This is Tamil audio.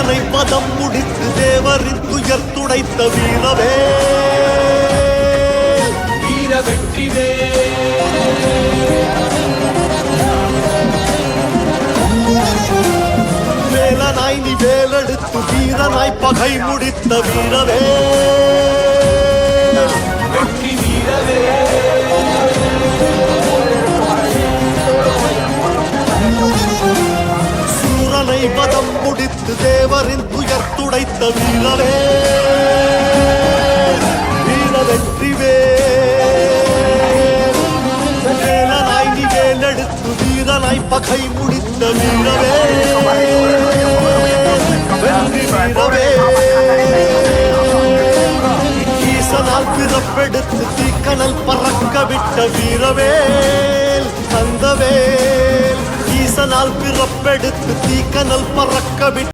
சூரனை பதம் முடித்து தேவரின் துயர் துடைத்த வீரவே. வீர வெற்றிவே வேலனாய் நீ வேலெடுத்து வீரனாய் பகை முடித்த வீரவே. சூரனை முடித்து தேவரின் துயர் துடைத்த வீரவே வீர வெற்றிவே வேலனாய் நீ வேலெடுத்து வீரனாய் பகை முடித்த வீரவே வெற்றி வீரவே ஈசனால் பிறப்பெடுத்து தீக்கணல் பறக்க விட்ட வீரவே பிறப்பெடுத்து தீக்கனல் பறக்க